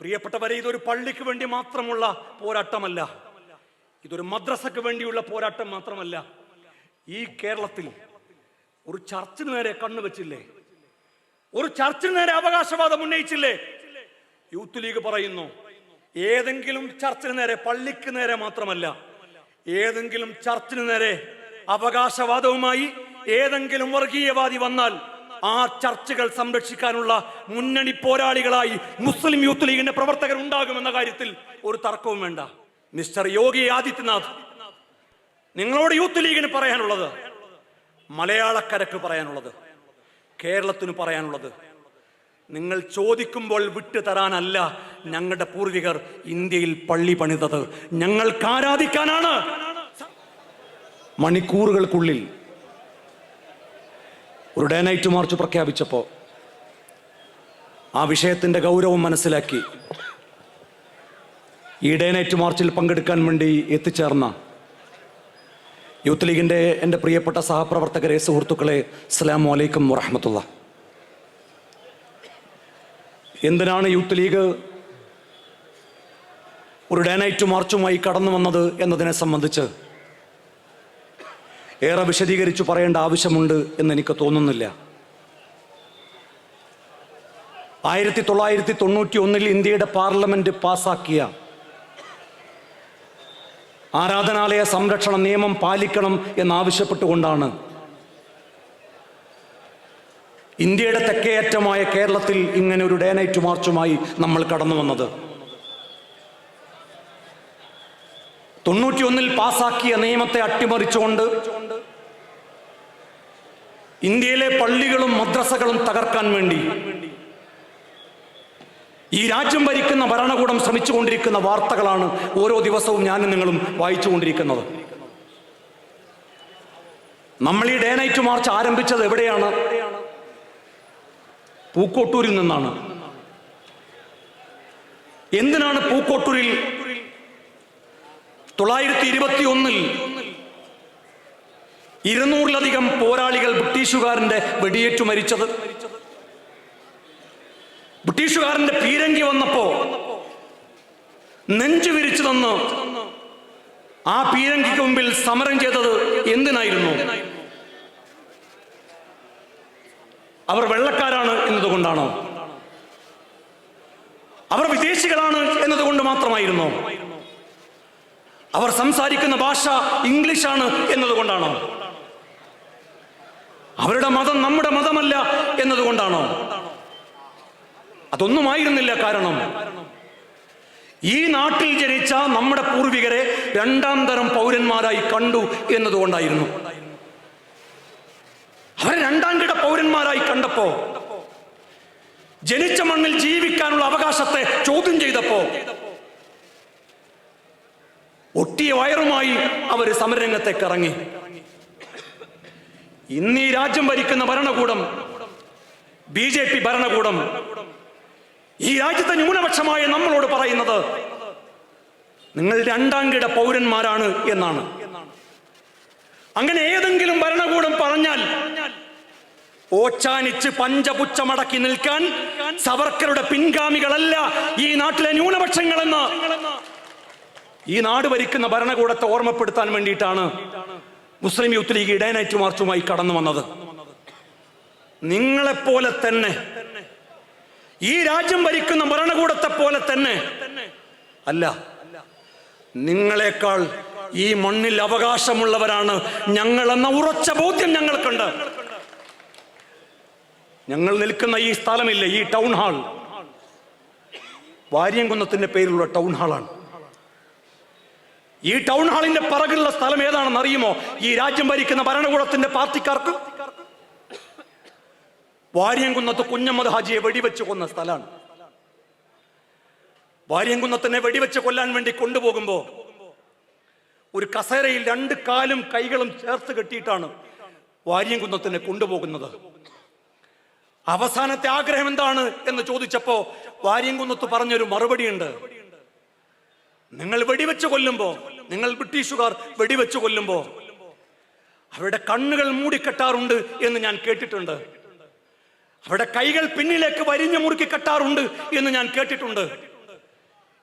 പ്രിയപ്പെട്ടവരെ ഇതൊരു പള്ളിക്ക് വേണ്ടി മാത്രമുള്ള പോരാട്ടമല്ല. ഇതൊരു മദ്രസക്ക് വേണ്ടിയുള്ള പോരാട്ടം മാത്രമല്ല. ഈ കേരളത്തിൽ ഒരു ചർച്ചിന് നേരെ കണ്ണു വെച്ചില്ലേ? ഒരു ചർച്ചിന് നേരെ അവകാശവാദം ഉന്നയിച്ചില്ലേ? യൂത്ത് ലീഗ് പറയുന്നു ഏതെങ്കിലും ചർച്ചിന് നേരെ പള്ളിക്ക് നേരെ മാത്രമല്ല. ഏതെങ്കിലും ചർച്ചിന് നേരെ അവകാശവാദവുമായി ഏതെങ്കിലും വർഗീയവാദി വന്നാൽ ആ ചർച്ചകൾ സംരക്ഷിക്കാനുള്ള മുന്നണി പോരാളികളായി മുസ്ലിം യൂത്ത് ലീഗിന്റെ പ്രവർത്തകർ ഉണ്ടാകുമെന്ന കാര്യത്തിൽ ഒരു തർക്കവും വേണ്ട. മിസ്റ്റർ യോഗി ആദിത്യനാഥ് നിങ്ങളോട് യൂത്ത് ലീഗിന് പറയാനുള്ളത് മലയാളക്കരക്ക് പറയാനുള്ളത് കേരളത്തിന് പറയാനുള്ളത്. നിങ്ങൾ ചോദിക്കുമ്പോൾ വിട്ടു തരാനല്ല ഞങ്ങളുടെ പൂർവികർ ഇന്ത്യയിൽ പള്ളി പണിതത്. ഞങ്ങൾക്ക് ആരാധിക്കാനാണ്? മണിക്കൂറുകൾക്കുള്ളിൽ ഒരു ഡേ നൈറ്റ് മാർച്ച് പ്രഖ്യാപിച്ചപ്പോൾ ആ വിഷയത്തിന്റെ ഗൗരവം മനസ്സിലാക്കി. ഈ ഡേ നൈറ്റ് മാർച്ചിൽ പങ്കെടുക്കാൻ വേണ്ടി എത്തിച്ചേർന്ന യൂത്ത് ലീഗിന്റെ എന്റെ പ്രിയപ്പെട്ട സഹപ്രവർത്തകരെ സുഹൃത്തുക്കളെ അസ്സലാമു അലൈക്കും വറഹമത്തുള്ള. എന്തിനാണ് യൂത്ത് ലീഗ് ഒരു ഡേ നൈറ്റ് മാർച്ചുമായി കടന്നു വന്നത് എന്നതിനെ സംബന്ധിച്ച് ഏറെ വിശദീകരിച്ചു പറയേണ്ട ആവശ്യമുണ്ട് എന്ന് എനിക്ക് തോന്നുന്നില്ല. ആയിരത്തി തൊള്ളായിരത്തി തൊണ്ണൂറ്റി ഒന്നിൽ ഇന്ത്യയുടെ പാർലമെന്റ് പാസാക്കിയ ആരാധനാലയ സംരക്ഷണ നിയമം പാലിക്കണം എന്നാവശ്യപ്പെട്ടുകൊണ്ടാണ് ഇന്ത്യയുടെ തെക്കേയറ്റമായ കേരളത്തിൽ ഇങ്ങനെ ഒരു ഡേ നൈറ്റ് മാർച്ചുമായി നമ്മൾ കടന്നു വന്നത്. തൊണ്ണൂറ്റിയൊന്നിൽ പാസാക്കിയ നിയമത്തെ അട്ടിമറിച്ചുകൊണ്ട് ഇന്ത്യയിലെ പള്ളികളും മദ്രസകളും തകർക്കാൻ വേണ്ടി ഈ രാജ്യം ഭരിക്കുന്ന ഭരണകൂടം ശ്രമിച്ചുകൊണ്ടിരിക്കുന്ന വാർത്തകളാണ് ഓരോ ദിവസവും ഞാനും നിങ്ങളും വായിച്ചുകൊണ്ടിരിക്കുന്നത്. നമ്മൾ ഈ ഡേ നൈറ്റ് മാർച്ച് ആരംഭിച്ചത് എവിടെയാണ്? പൂക്കോട്ടൂരിൽ നിന്നാണ്. എന്തിനാണ് പൂക്കോട്ടൂരിൽ തൊള്ളായിരത്തി ഇരുപത്തി ഒന്നിൽ ഇരുന്നൂറിലധികം പോരാളികൾ ബ്രിട്ടീഷുകാരന്റെ വെടിയേറ്റു മരിച്ചത്. ബ്രിട്ടീഷുകാരന്റെ പീരങ്കി വന്നപ്പോ നെഞ്ചു വിരിച്ചു തന്ന് ആ പീരങ്കിക്ക് മുമ്പിൽ സമരം ചെയ്തത് എന്തിനായിരുന്നു? അവർ വെള്ളക്കാരാണ് എന്നതുകൊണ്ടാണോ? അവർ വിദേശികളാണ് എന്നതുകൊണ്ട് മാത്രമായിരുന്നോ? അവർ സംസാരിക്കുന്ന ഭാഷ ഇംഗ്ലീഷാണ് എന്നതുകൊണ്ടാണോ? അവരുടെ മതം നമ്മുടെ മതമല്ല എന്നതുകൊണ്ടാണോ? അതൊന്നുമായിരുന്നില്ല കാരണം. ഈ നാട്ടിൽ ജനിച്ച നമ്മുടെ പൂർവികരെ രണ്ടാം തരം പൗരന്മാരായി കണ്ടു എന്നതുകൊണ്ടായിരുന്നു. അവരെ രണ്ടാം കിട പൗരന്മാരായി കണ്ടപ്പോ ജനിച്ച മണ്ണിൽ ജീവിക്കാനുള്ള അവകാശത്തെ ചോദ്യം ചെയ്തപ്പോ ഒട്ടിയ വയറുമായി അവർ സമരരംഗത്തേക്ക് ഇറങ്ങി. ഇന്ന് ഈ രാജ്യം ഭരിക്കുന്ന ഭരണകൂടം ബി ജെ പി ഭരണകൂടം ഈ രാജ്യത്തെ ന്യൂനപക്ഷമായ നമ്മളോട് പറയുന്നത് നിങ്ങൾ രണ്ടാം കിട പൗരന്മാരാണ് എന്നാണ്. അങ്ങനെ ഏതെങ്കിലും ഭരണകൂടം പറഞ്ഞാൽ ഓച്ചാനിച്ച് പഞ്ചപുച്ഛമടക്കി നിൽക്കാൻ സവർക്കറുടെ പിൻഗാമികളല്ല ഈ നാട്ടിലെ ന്യൂനപക്ഷങ്ങളെന്ന് ഈ നാട് ഭരിക്കുന്ന ഭരണകൂടത്തെ ഓർമ്മപ്പെടുത്താൻ വേണ്ടിയിട്ടാണ് മുസ്ലിം യൂത്ത് ലീഗ് ഇടനൈറ്റ് മാർച്ചുമായി കടന്നു വന്നത്. നിങ്ങളെപ്പോലെ തന്നെ ഈ രാജ്യം ഭരിക്കുന്ന ഭരണകൂടത്തെ പോലെ തന്നെ അല്ല നിങ്ങളെക്കാൾ ഈ മണ്ണിൽ അവകാശമുള്ളവരാണ് ഞങ്ങൾ എന്ന ഉറച്ച ബോധ്യം ഞങ്ങൾക്കുണ്ട്. ഞങ്ങൾ നിൽക്കുന്ന ഈ സ്ഥലമില്ല ഈ ടൗൺ ഹാൾ. വാര്യംകുന്നത്തിന്റെ പേരിലുള്ള ടൗൺ ഹാളാണ്. ഈ ടൗൺ ഹാളിന്റെ പിറകിലുള്ള സ്ഥലം ഏതാണെന്ന് അറിയുമോ? ഈ രാജ്യം ഭരിക്കുന്ന ഭരണകൂടത്തിന്റെ പാർട്ടിക്കാർക്ക്? വാര്യംകുന്നത്ത് കുഞ്ഞമ്മദ് ഹാജിയെ വെടിവെച്ച് കൊന്ന സ്ഥലമാണ്. വാര്യംകുന്നത്തിനെ വെടിവെച്ച് കൊല്ലാൻ വേണ്ടി കൊണ്ടുപോകുമ്പോ ഒരു കസേരയിൽ രണ്ട് കാലും കൈകളും ചേർത്ത് കെട്ടിയിട്ടാണ് വാര്യംകുന്നത്തിനെ കൊണ്ടുപോകുന്നത്. അവസാനത്തെ ആഗ്രഹം എന്താണ് എന്ന് ചോദിച്ചപ്പോ വാര്യംകുന്നത്ത് പറഞ്ഞൊരു മറുപടിയുണ്ട്. നിങ്ങൾ വെടിവെച്ച് കൊല്ലുമ്പോ നിങ്ങൾ ബ്രിട്ടീഷുകാർ വെടിവെച്ച് കൊല്ലുമ്പോ അവരുടെ കണ്ണുകൾ മൂടിക്കെട്ടാറുണ്ട് എന്ന് ഞാൻ കേട്ടിട്ടുണ്ട്. അവരുടെ കൈകൾ പിന്നിലേക്ക് വരിഞ്ഞു മുറുക്കി കെട്ടാറുണ്ട് എന്ന് ഞാൻ കേട്ടിട്ടുണ്ട്.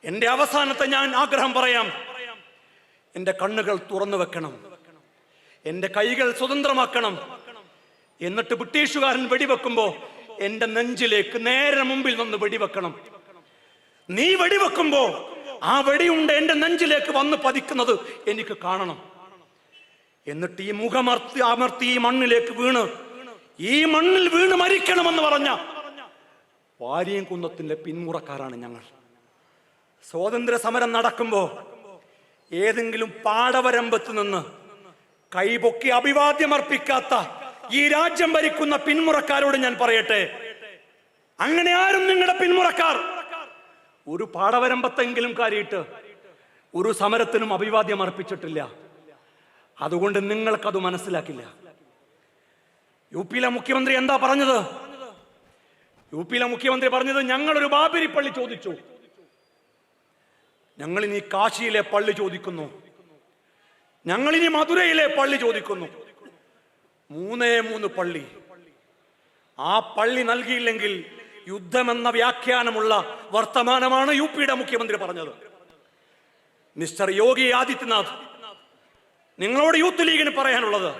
എന്റെ അവസാനത്തെ ഞാൻ ആഗ്രഹം പറയാം. എന്റെ കണ്ണുകൾ തുറന്നു വെക്കണം. എന്റെ കൈകൾ സ്വതന്ത്രമാക്കണം. എന്നിട്ട് ബ്രിട്ടീഷുകാരൻ വെടിവെക്കുമ്പോ എന്റെ നെഞ്ചിലേക്ക് നേരെ മുമ്പിൽ നിന്ന് വെടിവെക്കണം. നീ വെടിവെക്കുമ്പോ ആ വെടിയുണ്ട് എന്റെ നെഞ്ചിലേക്ക് വന്ന് പതിക്കുന്നത് എനിക്ക് കാണണം. എന്നിട്ട് ഈ മുഖമർത്തി അമർത്തി ഈ മണ്ണിലേക്ക് വീണ്. ഈ മണ്ണിൽ വീണ് മരിക്കണമെന്ന് പറഞ്ഞ വാരിയം കുന്നത്തിന്റെ പിന്മുറക്കാരാണ് ഞങ്ങൾ. സ്വാതന്ത്ര്യ സമരം നടക്കുമ്പോ ഏതെങ്കിലും പാടവരമ്പത്ത് നിന്ന് കൈപൊക്കി അഭിവാദ്യമർപ്പിക്കാത്ത ഈ രാജ്യം ഭരിക്കുന്ന പിന്മുറക്കാരോട് ഞാൻ പറയട്ടെ? അങ്ങനെ ആരും നിങ്ങളുടെ പിന്മുറക്കാർ ഒരു പാടവരമ്പത്തെങ്കിലും കാര്യയിട്ട് ഒരു സമരത്തിനും അഭിവാദ്യം അർപ്പിച്ചിട്ടില്ല. അതുകൊണ്ട് നിങ്ങൾക്കത് മനസ്സിലാക്കില്ല. യു പിയിലെ മുഖ്യമന്ത്രി എന്താ പറഞ്ഞത്? യു പിയിലെ മുഖ്യമന്ത്രി പറഞ്ഞത് ഞങ്ങളൊരു ബാബരി പള്ളി ചോദിച്ചു. ഞങ്ങളിനി കാശിയിലെ പള്ളി ചോദിക്കുന്നു. ഞങ്ങളിനി മധുരയിലെ പള്ളി ചോദിക്കുന്നു. മൂന്നേ മൂന്ന് പള്ളി. ആ പള്ളി നൽകിയില്ലെങ്കിൽ യുദ്ധമെന്ന വ്യാഖ്യാനമുള്ള വർത്തമാനമാണ് യു പിയുടെ മുഖ്യമന്ത്രി പറഞ്ഞത്. മിസ്റ്റർ യോഗി ആദിത്യനാഥ് നിങ്ങളോട് യൂത്ത് ലീഗിന് പറയാനുള്ളത്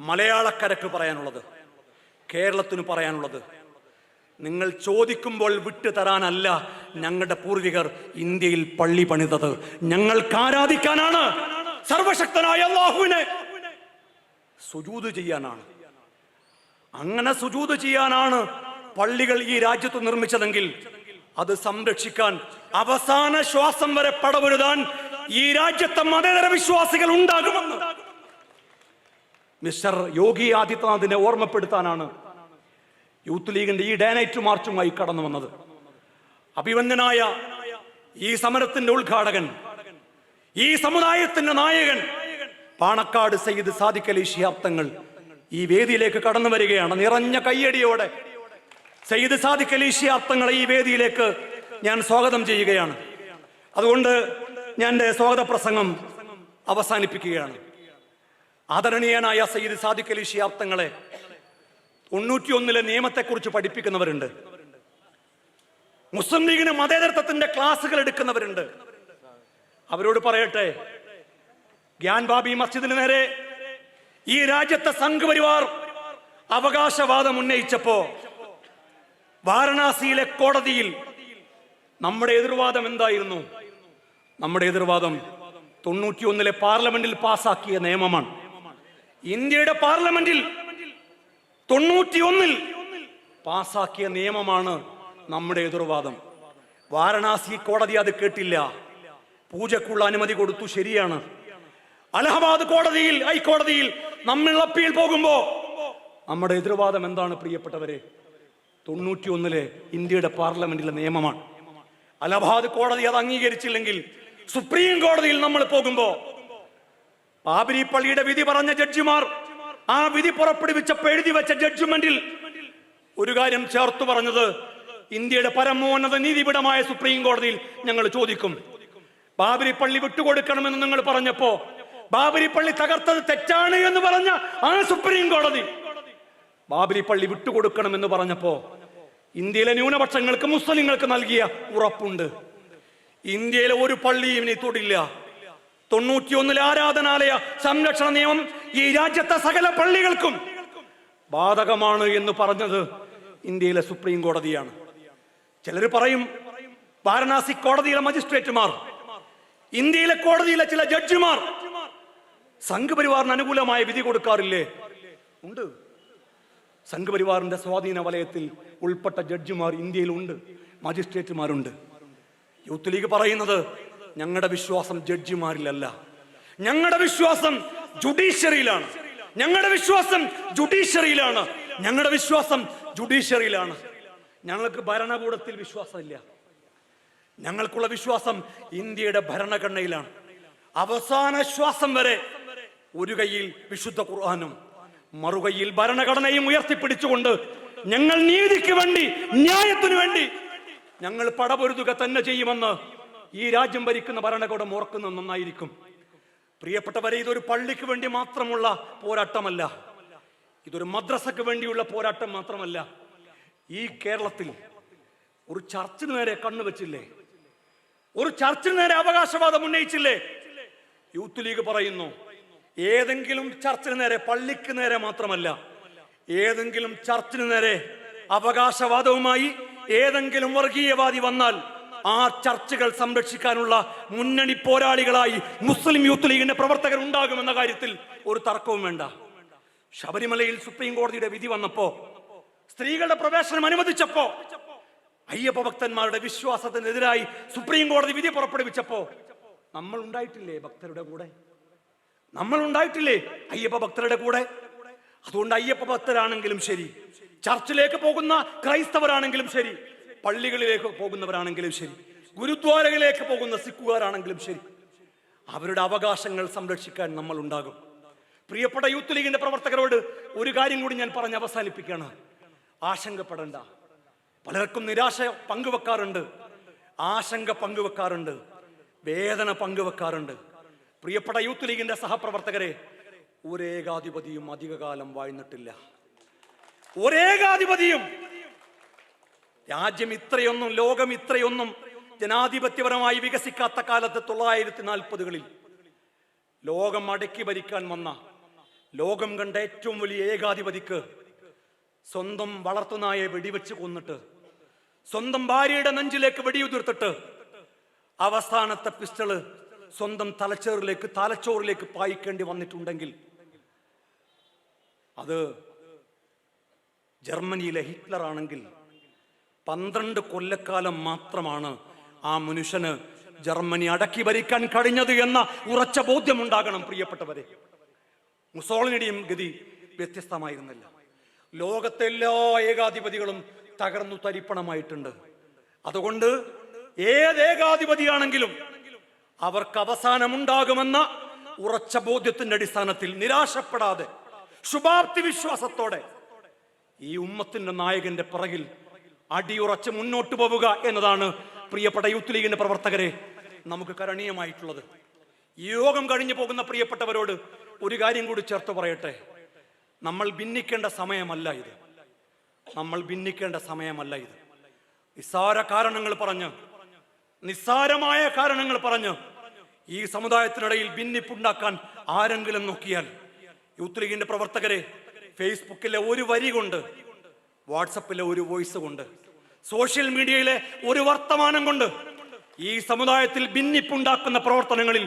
മലയാളക്കരക്ക് പറയാനുള്ളത് കേരളത്തിന് പറയാനുള്ളത്. നിങ്ങൾ ചോദിക്കുമ്പോൾ വിട്ടു തരാനല്ല ഞങ്ങളുടെ പൂർവികർ ഇന്ത്യയിൽ പള്ളി പണിതത്. ഞങ്ങൾക്ക് ആരാധിക്കാനാണ്? സർവശക്തനായ അള്ളാഹുവിനെ സുജൂത് ചെയ്യാനാണ്. അങ്ങനെ സുജൂത് ചെയ്യാനാണ് പള്ളികൾ ഈ രാജ്യത്ത് നിർമ്മിച്ചതെങ്കിൽ അത് സംരക്ഷിക്കാൻ അവസാന ശ്വാസം വരെ പടവരുതാൻ ഈ രാജ്യത്തെ മതേതര വിശ്വാസികൾ ഉണ്ടാകുമെന്ന് മിസ്റ്റർ യോഗി ആദിത്യനാഥിനെ ഓർമ്മപ്പെടുത്താനാണ് യൂത്ത് ലീഗിന്റെ ഈ ഡേനൈറ്റ് മാർച്ചുമായി കടന്നു വന്നത്. അഭിവന്ദനായ ഈ സമരത്തിന്റെ ഉദ്ഘാടകൻ ഈ സമുദായത്തിന്റെ നായകൻ പാണക്കാട് സയ്യിദ് സാദിഖലി ശിഹാബ്ദങ്ങൾ ഈ വേദിയിലേക്ക് കടന്നു വരികയാണ്. നിറഞ്ഞ കയ്യടിയോടെ സയ്യിദ് സാദിഖ് അലി അർത്ഥങ്ങളെ ഈ വേദിയിലേക്ക് ഞാൻ സ്വാഗതം ചെയ്യുകയാണ്. അതുകൊണ്ട് ഞാൻ എന്റെ സ്വാഗത പ്രസംഗം അവസാനിപ്പിക്കുകയാണ്. ആദരണീയനായ സയ്യിദ് സാദിഖ് അലി അർത്ഥങ്ങളെ തൊണ്ണൂറ്റിയൊന്നിലെ നിയമത്തെക്കുറിച്ച് പഠിപ്പിക്കുന്നവരുണ്ട്. മുസ്ലിം ലീഗിന് മതേതരത്വത്തിന്റെ ക്ലാസ്സുകൾ എടുക്കുന്നവരുണ്ട്. അവരോട് പറയട്ടെ ഗ്യാൻ ബാബി മസ്ജിദിന് നേരെ ഈ രാജ്യത്തെ സംഘപരിവാർ അവകാശവാദം ഉന്നയിച്ചപ്പോ വാരണാസിയിലെ കോടതിയിൽ നമ്മുടെ എതിർവാദം എന്തായിരുന്നു? നമ്മുടെ എതിർവാദം തൊണ്ണൂറ്റിയൊന്നിലെ പാർലമെന്റിൽ പാസാക്കിയ നിയമമാണ്. ഇന്ത്യയുടെ പാർലമെന്റിൽ തൊണ്ണൂറ്റിയൊന്നിൽ പാസാക്കിയ നിയമമാണ് നമ്മുടെ എതിർവാദം. വാരണാസി കോടതി അത് കേട്ടില്ല. പൂജക്കുള്ള അനുമതി കൊടുത്തു ശരിയാണ്. അലഹബാദ് കോടതിയിൽ ഹൈക്കോടതിയിൽ നമ്മൾ അപ്പീൽ പോകുമ്പോ നമ്മുടെ എതിർവാദം എന്താണ് പ്രിയപ്പെട്ടവരെ? തൊണ്ണൂറ്റിയൊന്നിലെ ഇന്ത്യയുടെ പാർലമെന്റിലെ നിയമമാണ്. അലഹബാദ് കോടതി അത് അംഗീകരിച്ചില്ലെങ്കിൽ സുപ്രീം കോടതിയിൽ നമ്മൾ പോകുമ്പോ ബാബരി പള്ളിയുടെ വിധി പറഞ്ഞ ജഡ്ജിമാർ ആ വിധി പുറപ്പെടുവിച്ചപ്പോ എഴുതി വെച്ച ജഡ്ജ്മെന്റിൽ ഒരു കാര്യം ചേർത്തു പറഞ്ഞത് ഇന്ത്യയുടെ പരമോന്നത നീതിപീഠമായ സുപ്രീം കോടതിയിൽ ഞങ്ങൾ ചോദിക്കും ബാബരി പള്ളി വിട്ടുകൊടുക്കണമെന്ന് നിങ്ങൾ പറഞ്ഞപ്പോ ബാബരി പള്ളി തകർത്തത് തെറ്റാണ് എന്ന് പറഞ്ഞ ആ സുപ്രീം കോടതി ബാബരി പള്ളി വിട്ടുകൊടുക്കണമെന്ന് പറഞ്ഞപ്പോ ഇന്ത്യയിലെ ന്യൂനപക്ഷങ്ങൾക്ക് മുസ്ലിങ്ങൾക്ക് നൽകിയ ഉറപ്പുണ്ട്. ഇന്ത്യയിലെ ഒരു പള്ളിയും ഇനി തൊടില്ല. തൊണ്ണൂറ്റിയൊന്നിലെ ആരാധനാലയ സംരക്ഷണ നിയമം ഈ രാജ്യത്തെ സകല പള്ളികൾക്കും ബാധകമാണ് എന്ന് പറഞ്ഞത് ഇന്ത്യയിലെ സുപ്രീം കോടതിയാണ്. ചിലർ പറയും വാരണാസി കോടതിയിലെ മജിസ്ട്രേറ്റുമാർ ഇന്ത്യയിലെ കോടതിയിലെ ചില ജഡ്ജിമാർ സംഘപരിവാറിന് അനുകൂലമായ വിധി കൊടുക്കാറില്ലേ? ഉണ്ട്. സംഘപരിവാറിന്റെ സ്വാധീന വലയത്തിൽ ഉൾപ്പെട്ട ജഡ്ജിമാർ ഇന്ത്യയിലുണ്ട് മജിസ്ട്രേറ്റുമാരുണ്ട്. യൂത്ത് ലീഗ് പറയുന്നത് ഞങ്ങളുടെ വിശ്വാസം ജഡ്ജിമാരിലല്ല. ഞങ്ങളുടെ വിശ്വാസം ജുഡീഷ്യറിയിലാണ്. ഞങ്ങളുടെ വിശ്വാസം ജുഡീഷ്യറിയിലാണ്. ഞങ്ങളുടെ വിശ്വാസം ജുഡീഷ്യറിയിലാണ്. ഞങ്ങൾക്ക് ഭരണകൂടത്തിൽ വിശ്വാസമില്ല. ഞങ്ങൾക്കുള്ള വിശ്വാസം ഇന്ത്യയുടെ ഭരണഘടനയിലാണ്. അവസാന ശ്വാസം വരെ ഒരു കയ്യിൽ വിശുദ്ധ ഖുർആാനും മറുകൈയിൽ ഭരണഘടനയും ഉയർത്തിപ്പിടിച്ചുകൊണ്ട് ഞങ്ങൾ നീതിക്ക് വേണ്ടി ന്യായത്തിനു വേണ്ടി ഞങ്ങൾ പടപൊരുതുക തന്നെ ചെയ്യുമെന്ന് ഈ രാജ്യം ഭരിക്കുന്ന ഭരണകൂടം ഓർക്കുന്നത് നന്നായിരിക്കും. പ്രിയപ്പെട്ടവരെ ഇതൊരു പള്ളിക്ക് വേണ്ടി മാത്രമുള്ള പോരാട്ടമല്ല. ഇതൊരു മദ്രസക്ക് വേണ്ടിയുള്ള പോരാട്ടം മാത്രമല്ല. ഈ കേരളത്തിൽ ഒരു ചർച്ചിന് നേരെ കണ്ണു വെച്ചില്ലേ? ഒരു ചർച്ചിന് നേരെ അവകാശവാദം ഉന്നയിച്ചില്ലേ? യൂത്ത് ലീഗ് പറയുന്നു ഏതെങ്കിലും ചർച്ചിന് നേരെ പള്ളിക്ക് നേരെ മാത്രമല്ല ഏതെങ്കിലും ചർച്ചിന് നേരെ അവകാശവാദവുമായി ഏതെങ്കിലും വർഗീയവാദി വന്നാൽ ആ ചർച്ചുകൾ സംരക്ഷിക്കാനുള്ള മുന്നണി പോരാളികളായി മുസ്ലിം യൂത്ത് ലീഗിന്റെ പ്രവർത്തകർ ഉണ്ടാകുമെന്ന കാര്യത്തിൽ ഒരു തർക്കവും വേണ്ട. ശബരിമലയിൽ സുപ്രീം കോടതിയുടെ വിധി വന്നപ്പോ സ്ത്രീകളുടെ പ്രവേശനം അനുവദിച്ചപ്പോ അയ്യപ്പ ഭക്തന്മാരുടെ വിശ്വാസത്തിനെതിരായി സുപ്രീം കോടതി വിധി പുറപ്പെടുവിച്ചപ്പോ നമ്മൾ ഉണ്ടായിട്ടില്ലേ ഭക്തരുടെ കൂടെ? നമ്മൾ ഉണ്ടായിട്ടില്ലേ അയ്യപ്പ ഭക്തരുടെ കൂടെ? അതുകൊണ്ട് അയ്യപ്പ ഭക്തരാണെങ്കിലും ശരി. ചർച്ചിലേക്ക് പോകുന്ന ക്രൈസ്തവരാണെങ്കിലും ശരി. പള്ളികളിലേക്ക് പോകുന്നവരാണെങ്കിലും ശരി. ഗുരുദ്വാരകളിലേക്ക് പോകുന്ന സിക്കുകാരാണെങ്കിലും ശരി. അവരുടെ അവകാശങ്ങൾ സംരക്ഷിക്കാൻ നമ്മൾ ഉണ്ടാകും പ്രിയപ്പെട്ട യൂത്ത് ലീഗിന്റെ പ്രവർത്തകരോട് ഒരു കാര്യം കൂടി ഞാൻ പറഞ്ഞ് അവസാനിപ്പിക്കുകയാണ്. ആശങ്കപ്പെടണ്ട. പലർക്കും നിരാശ പങ്കുവെക്കാറുണ്ട്. ആശങ്ക പങ്കുവെക്കാറുണ്ട്. വേദന പങ്കുവെക്കാറുണ്ട്. പ്രിയപ്പെട്ട യൂത്ത് ലീഗിന്റെ സഹപ്രവർത്തകരെ ഒരേകാധിപതിയും അധികകാലം വാഴ്ന്നിട്ടില്ല. ഒരേകാധിപതിയും രാജ്യം ഇത്രയൊന്നും ലോകം ഇത്രയൊന്നും ജനാധിപത്യപരമായി വികസിക്കാത്ത കാലത്ത് തൊള്ളായിരത്തി നാൽപ്പതുകളിൽ ലോകം അടക്കി ഭരിക്കാൻ വന്ന ലോകം കണ്ട ഏറ്റവും വലിയ ഏകാധിപതിക്ക് സ്വന്തം വളർത്തുനായെ വെടിവെച്ച് കൊന്നിട്ട് സ്വന്തം ഭാര്യയുടെ നെഞ്ചിലേക്ക് വെടിയുതിർത്തിട്ട് അവസാനത്തെ പിസ്റ്റൾ സ്വന്തം തലച്ചോറിലേക്ക് തലച്ചോറിലേക്ക് പായിക്കേണ്ടി വന്നിട്ടുണ്ടെങ്കിൽ അത് ജർമ്മനിയിലെ ഹിറ്റ്ലർ ആണെങ്കിൽ പന്ത്രണ്ട് കൊല്ലക്കാലം മാത്രമാണ് ആ മനുഷ്യന് ജർമ്മനി അടക്കി ഭരിക്കാൻ കഴിഞ്ഞത് എന്ന ഉറച്ച ബോധ്യം ഉണ്ടാകണം പ്രിയപ്പെട്ടവരെ. മുസോളിനിയുടെയും ഗതി വ്യത്യസ്തമായിരുന്നില്ല. ലോകത്തെ എല്ലാ ഏകാധിപതികളും തകർന്നു തരിപ്പണമായിട്ടുണ്ട്. അതുകൊണ്ട് ഏത് ഏകാധിപതിയാണെങ്കിലും അവർക്ക് അവസാനമുണ്ടാകുമെന്ന ഉറച്ച ബോധ്യത്തിന്റെ അടിസ്ഥാനത്തിൽ നിരാശപ്പെടാതെ ശുഭാപ്തി വിശ്വാസത്തോടെ ഈ ഉമ്മത്തിന്റെ നായകന്റെ പിറകിൽ അടിയുറച്ച് മുന്നോട്ട് പോവുക എന്നതാണ് പ്രിയപ്പെട്ട യൂത്ത് ലീഗിന്റെ പ്രവർത്തകരെ നമുക്ക് കരണീയമായിട്ടുള്ളത്. യോഗം കഴിഞ്ഞു പോകുന്ന പ്രിയപ്പെട്ടവരോട് ഒരു കാര്യം കൂടി ചേർത്ത് പറയട്ടെ. നമ്മൾ ഭിന്നിക്കേണ്ട സമയമല്ല ഇത്. നമ്മൾ ഭിന്നിക്കേണ്ട സമയമല്ല ഇത്. നിസ്സാര കാരണങ്ങൾ പറഞ്ഞ് നിസ്സാരമായ കാരണങ്ങൾ പറഞ്ഞ് ഈ സമുദായത്തിനിടയിൽ ഭിന്നിപ്പുണ്ടാക്കാൻ ആരെങ്കിലും നോക്കിയാൽ യൂത്ത് ലീഗിന്റെ പ്രവർത്തകരെ ഫേസ്ബുക്കിലെ ഒരു വരി കൊണ്ട് വാട്സപ്പിലെ ഒരു വോയിസ് കൊണ്ട് സോഷ്യൽ മീഡിയയിലെ ഒരു വർത്തമാനം കൊണ്ട് ഈ സമുദായത്തിൽ ഭിന്നിപ്പുണ്ടാക്കുന്ന പ്രവർത്തനങ്ങളിൽ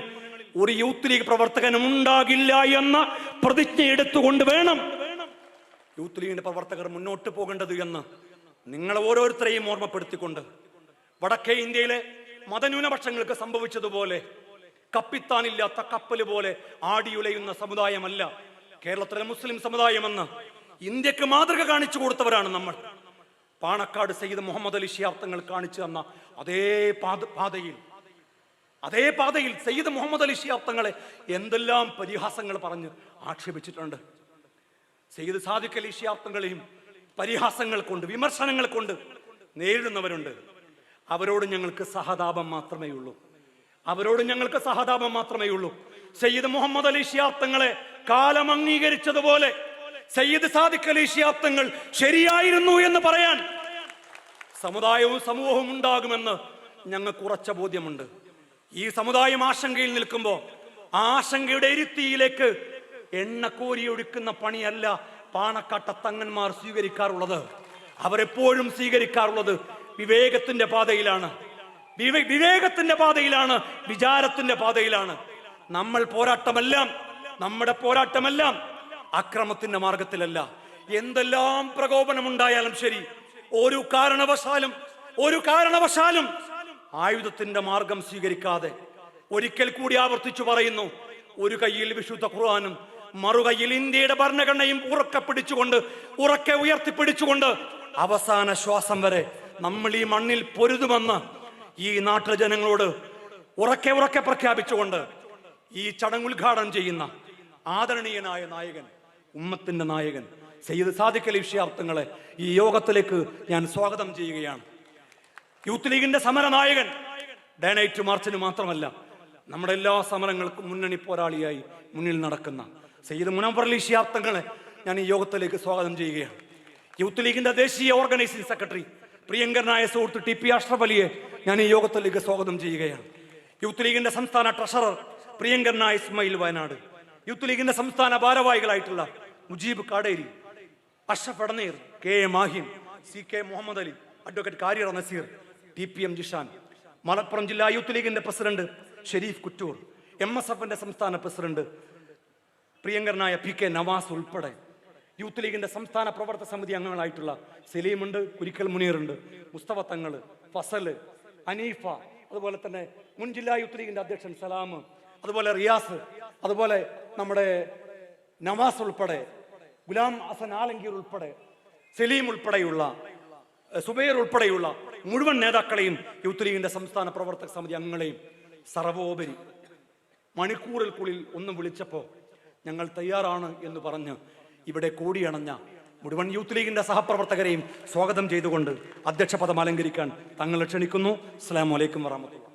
ഒരു യൂത്ത് ലീഗ് പ്രവർത്തകനും ഉണ്ടാകില്ല എന്ന പ്രതിജ്ഞ എടുത്തുകൊണ്ട് വേണം യൂത്ത് ലീഗിന്റെ പ്രവർത്തകർ മുന്നോട്ട് പോകേണ്ടത് എന്ന് നിങ്ങൾ ഓരോരുത്തരെയും ഓർമ്മപ്പെടുത്തിക്കൊണ്ട് വടക്കേ ഇന്ത്യയിലെ മതന്യൂനപക്ഷങ്ങൾക്ക് സംഭവിച്ചതുപോലെ കപ്പിത്താനില്ലാത്ത കപ്പൽ പോലെ ആടിയുലയുന്ന സമുദായമല്ല. കേരളത്തിലെ മുസ്ലിം സമുദായമെന്ന് ഇന്ത്യയ്ക്ക് മാതൃക കാണിച്ചു കൊടുത്തവരാണ് നമ്മൾ. പാണക്കാട് സയ്യിദ് മുഹമ്മദ് അലി ഷിയാർത്തങ്ങൾ കാണിച്ചു തന്ന അതേ പാത പാതയിൽ. അതേ പാതയിൽ സയ്യിദ് മുഹമ്മദ് അലി ഷിയാർത്തങ്ങളെ എന്തെല്ലാം പരിഹാസങ്ങൾ പറഞ്ഞ് ആക്ഷേപിച്ചിട്ടുണ്ട്. സയ്യിദ് സാദിഖ് അലി ഷിയാർത്തങ്ങളെയും പരിഹാസങ്ങൾ കൊണ്ട് വിമർശനങ്ങൾ കൊണ്ട് നേരിടുന്നവരുണ്ട്. അവരോട് ഞങ്ങൾക്ക് സഹതാപം മാത്രമേ ഉള്ളൂ അവരോട് ഞങ്ങൾക്ക് സഹതാപം മാത്രമേ ഉള്ളൂ. സയ്യിദ് മുഹമ്മദ് അലി ഷിയാത്തങ്ങളെ കാലം അംഗീകരിച്ചതുപോലെ സയ്യിദ് സാദിഖ് അലി ഷിയാത്തങ്ങൾ ശരിയായിരുന്നു എന്ന് പറയാൻ സമുദായവും സമൂഹവും ഉണ്ടാകുമെന്ന് ഞങ്ങൾക്ക് ഉറച്ച ബോധ്യമുണ്ട്. ഈ സമുദായം ആശങ്കയിൽ നിൽക്കുമ്പോൾ ആശങ്കയുടെ ഇരുത്തിയിലേക്ക് എണ്ണ കോരിയൊഴുക്കുന്ന പണിയല്ല പാണക്കാട്ട തങ്ങന്മാർ സ്വീകരിക്കാറുള്ളത്. അവരെപ്പോഴും സ്വീകരിക്കാറുള്ളത് വിവേകത്തിന്റെ പാതയിലാണ്. വിവേകത്തിന്റെ പാതയിലാണ് വിചാരത്തിന്റെ പാതയിലാണ്. നമ്മൾ പോരാട്ടമെല്ലാം നമ്മുടെ പോരാട്ടമെല്ലാം അക്രമത്തിന്റെ മാർഗത്തിലല്ല. എന്തെല്ലാം പ്രകോപനമുണ്ടായാലും ശരി ഒരു കാരണവശാലും ഒരു കാരണവശാലും ആയുധത്തിന്റെ മാർഗം സ്വീകരിക്കാതെ ഒരിക്കൽ കൂടി ആവർത്തിച്ചു പറയുന്നു ഒരു കയ്യിൽ വിശുദ്ധ ഖുർആാനും മറുകയിൽ ഇന്ത്യയുടെ ഭരണഘടനയും ഉറക്കെ പിടിച്ചുകൊണ്ട് ഉറക്കെ ഉയർത്തിപ്പിടിച്ചുകൊണ്ട് അവസാന ശ്വാസം വരെ നമ്മൾ ഈ മണ്ണിൽ പൊരുതുമെന്ന് ഈ നാട്ടിലെ ജനങ്ങളോട് ഉറക്കെ ഉറക്കെ പ്രഖ്യാപിച്ചുകൊണ്ട് ഈ ചടങ്ങ് ഉദ്ഘാടനം ചെയ്യുന്ന ആദരണീയനായ നായകൻ ഉമ്മത്തിന്റെ നായകൻ സയ്യിദ് സാദിഖ് അലി വിഷയാർത്ഥങ്ങളെ ഈ യോഗത്തിലേക്ക് ഞാൻ സ്വാഗതം ചെയ്യുകയാണ്. യൂത്ത് ലീഗിന്റെ സമര നായകൻ ഡേനൈറ്റ് മാർച്ചിന് മാത്രമല്ല നമ്മുടെ എല്ലാ സമരങ്ങൾക്കും മുന്നണി പോരാളിയായി മുന്നിൽ നടക്കുന്ന സയ്യിദ് മുനവർ അലി ഷിയാബ്ദങ്ങളെ ഞാൻ ഈ യോഗത്തിലേക്ക് സ്വാഗതം ചെയ്യുകയാണ്. യൂത്ത് ലീഗിന്റെ ദേശീയ ഓർഗനൈസിംഗ് സെക്രട്ടറി പ്രിയങ്കരനായ സുഹൃത്ത് ടി പി അഷ്റഫ് അലിയെ ഞാൻ ഈ യോഗത്തിലേക്ക് സ്വാഗതം ചെയ്യുകയാണ്. യൂത്ത് ലീഗിന്റെ സംസ്ഥാന ട്രഷറർ പ്രിയങ്കരനായ ഇസ്മയിൽ വയനാട്. യൂത്ത് ലീഗിന്റെ സംസ്ഥാന ഭാരവാഹികളായിട്ടുള്ള Mujeeb Kaderi Ashraf K A Mahin C K Muhammad Ali advocate carrier Naseer T P M Jishan Malappuram ജില്ലാ യൂത്ത് ലീഗിന്റെ president Sharif Kuttur M S എഫിന്റെ സംസ്ഥാന പ്രസിഡന്റ് പ്രിയങ്കരനായ പി കെ നവാസ് ഉൾപ്പെടെ യൂത്ത് ലീഗിന്റെ സംസ്ഥാന പ്രവർത്തക സമിതി അംഗങ്ങളായിട്ടുള്ള സലീമുണ്ട് കുരിക്കൽ മുനീറുണ്ട് മുസ്തഫ തങ്ങൾ ഫസൽ അനീഫ അതുപോലെ തന്നെ മുൻ ജില്ലാ യൂത്ത് ലീഗിന്റെ അധ്യക്ഷൻ സലാം അതുപോലെ റിയാസ് അതുപോലെ നമ്മുടെ നവാസ് ഉൾപ്പെടെ ഗുലാം ഹസൻ ആലങ്കീർ ഉൾപ്പെടെ സലീം ഉൾപ്പെടെയുള്ള സുബൈർ ഉൾപ്പെടെയുള്ള മുഴുവൻ നേതാക്കളെയും യൂത്ത് ലീഗിന്റെ സംസ്ഥാന പ്രവർത്തക സമിതി അംഗങ്ങളെയും സർവോപരി മണിക്കൂറിൽക്കുള്ളിൽ ഒന്ന് വിളിച്ചപ്പോൾ ഞങ്ങൾ തയ്യാറാണ് എന്ന് പറഞ്ഞ് ഇവിടെ കൂടിയണഞ്ഞ മുഴുവൻ യൂത്ത് ലീഗിന്റെ സഹപ്രവർത്തകരെയും സ്വാഗതം ചെയ്തുകൊണ്ട് അധ്യക്ഷ പദം അലങ്കരിക്കാൻ തങ്ങളെ ക്ഷണിക്കുന്നു. അസ്സാം വലൈക്കും വറഹമത്തുള്ള